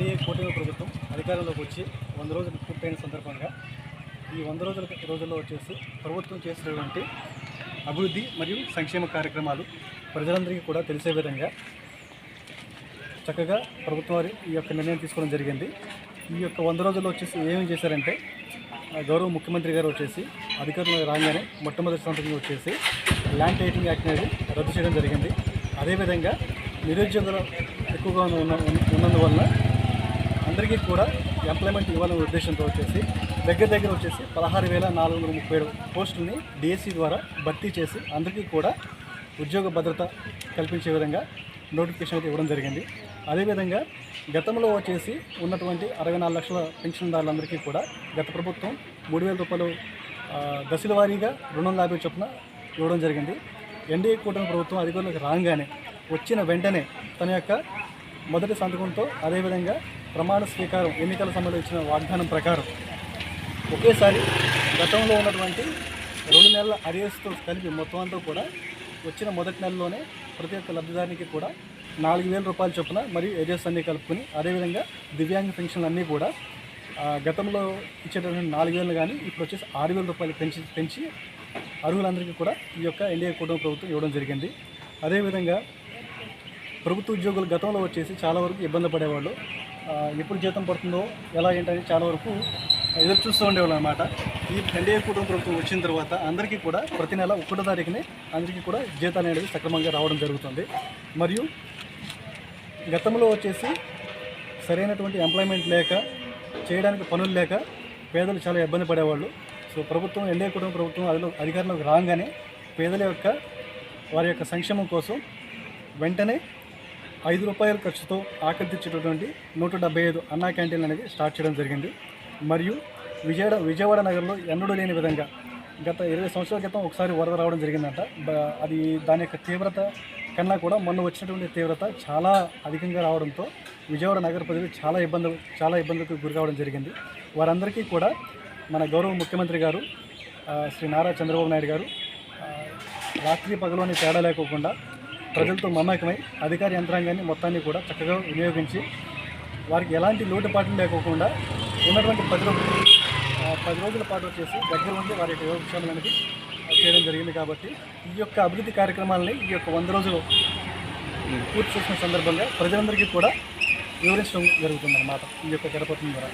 NDA కూటమి ప్రభుత్వం అధికారంలోకి వచ్చి వంద రోజులు పూర్తయిన సందర్భంగా ఈ వంద రోజుల రోజుల్లో వచ్చేసి ప్రభుత్వం చేసినటువంటి అభివృద్ధి మరియు సంక్షేమ కార్యక్రమాలు ప్రజలందరికీ కూడా తెలిసే విధంగా చక్కగా ప్రభుత్వం వారి ఈ యొక్క నిర్ణయం తీసుకోవడం జరిగింది. ఈ యొక్క వంద రోజుల్లో వచ్చేసి ఏమేమి చేశారంటే గౌరవ ముఖ్యమంత్రి గారు వచ్చేసి అధికారులు రాగానే మొట్టమొదటి సంతకం వచ్చేసి ల్యాండ్ టైటింగ్ యాక్ట్ అనేది రద్దు చేయడం జరిగింది. అదేవిధంగా నిరుద్యోగులు ఎక్కువగా ఉన్న ఉన్నందువల్ల అందరికీ కూడా ఎంప్లాయ్మెంట్ ఇవ్వాలనే ఉద్దేశంతో వచ్చేసి దగ్గర దగ్గర వచ్చేసి పదహారు వేల నాలుగు వందల ముప్పై ఏడు పోస్టుల్ని డిఎస్సి ద్వారా భర్తీ చేసి అందరికీ కూడా ఉద్యోగ భద్రత కల్పించే విధంగా నోటిఫికేషన్ అయితే ఇవ్వడం జరిగింది. అదేవిధంగా గతంలో వచ్చేసి ఉన్నటువంటి అరవై నాలుగు లక్షల పెన్షన్దారులందరికీ కూడా గత ప్రభుత్వం మూడు వేల రూపాయలు దశల వారీగా రెండు వందల యాభై చొప్పున ఇవ్వడం జరిగింది. ఎన్డీఏ కూటమి ప్రభుత్వం అధికారులకు రాగానే వచ్చిన వెంటనే తన యొక్క మొదటి సంతకంతో అదేవిధంగా ప్రమాణ స్వీకారం ఎన్నికల సమయంలో ఇచ్చిన వాగ్దానం ప్రకారం ఒకేసారి గతంలో ఉన్నటువంటి రెండు నెలల అరియర్స్తో కలిపి మొత్తం అంతా కూడా వచ్చిన మొదటి నెలలోనే ప్రతి ఒక్క లబ్ధిదారునికి కూడా నాలుగు వేల రూపాయల చొప్పున మరియు ఏరియర్స్ అన్నీ కలుపుకొని అదేవిధంగా దివ్యాంగ పెన్షన్లు అన్నీ కూడా గతంలో ఇచ్చేటటువంటి నాలుగు వేలు కానీ ఇప్పుడు వచ్చేసి ఆరు వేల రూపాయలు పెంచి పెంచి అర్హులందరికీ కూడా ఈ యొక్క ఎన్డీఏ కుటుంబ ప్రభుత్వం ఇవ్వడం జరిగింది. అదేవిధంగా ప్రభుత్వ ఉద్యోగులు గతంలో వచ్చేసి చాలా వరకు ఇబ్బంది పడేవాళ్ళు. ఎప్పుడు జీతం పడుతుందో ఎలా ఏంటని చాలా వరకు ఎదురు చూస్తూ ఉండేవాళ్ళు అనమాట ఈ ఎన్డీఏ కుటుంబ ప్రభుత్వం వచ్చిన తర్వాత అందరికీ కూడా ప్రతి నెల ఒకటో తారీఖునే అందరికీ కూడా జీతాలు అనేది సక్రమంగా రావడం జరుగుతుంది. మరియు గతంలో వచ్చేసి సరైనటువంటి ఎంప్లాయ్మెంట్ లేక చేయడానికి పనులు లేక పేదలు చాలా ఇబ్బంది పడేవాళ్ళు. సో ప్రభుత్వం ఎన్డీఏ కుటుంబ ప్రభుత్వం అదిలో అధికారంలోకి రాగానే పేదల యొక్క వారి యొక్క సంక్షేమం కోసం వెంటనే ఐదు రూపాయల ఖర్చుతో ఆకర్షించేటటువంటి నూట డెబ్బై ఐదు అన్నా క్యాంటీన్లు అనేది స్టార్ట్ చేయడం జరిగింది. మరియు విజయవాడ విజయవాడ నగరంలో ఎన్నడూ లేని విధంగా గత ఇరవై సంవత్సరాల క్రితం ఒకసారి వరద రావడం జరిగిందంట. బ- అది దాని యొక్క తీవ్రత కన్నా కూడా మొన్న వచ్చినటువంటి తీవ్రత చాలా అధికంగా రావడంతో విజయవాడ నగర ప్రజలు చాలా ఇబ్బంది చాలా ఇబ్బందులకు గురి కావడం జరిగింది. వారందరికీ కూడా మన గౌరవ ముఖ్యమంత్రి గారు శ్రీ నారా చంద్రబాబు నాయుడు గారు రాత్రి పగలోని తేడా లేకోకుండా ప్రజలతో మమేకమై అధికార యంత్రాంగాన్ని మొత్తాన్ని కూడా చక్కగా వినియోగించి వారికి ఎలాంటి లోటుపాట్లు లేకోకుండా ఉన్నటువంటి పది రోజులు పది రోజుల పాటు వచ్చేసి దగ్గర ఉండి వారి యొక్క యోగక్షేమం చేయడం జరిగింది కాబట్టి ఈ యొక్క అభివృద్ధి కార్యక్రమాలని ఈ యొక్క వంద రోజులు పూర్తి చేసిన సందర్భంగా ప్రజలందరికీ కూడా వివరించడం జరుగుతుంది అన్నమాట ఈ యొక్క గణపతి ద్వారా.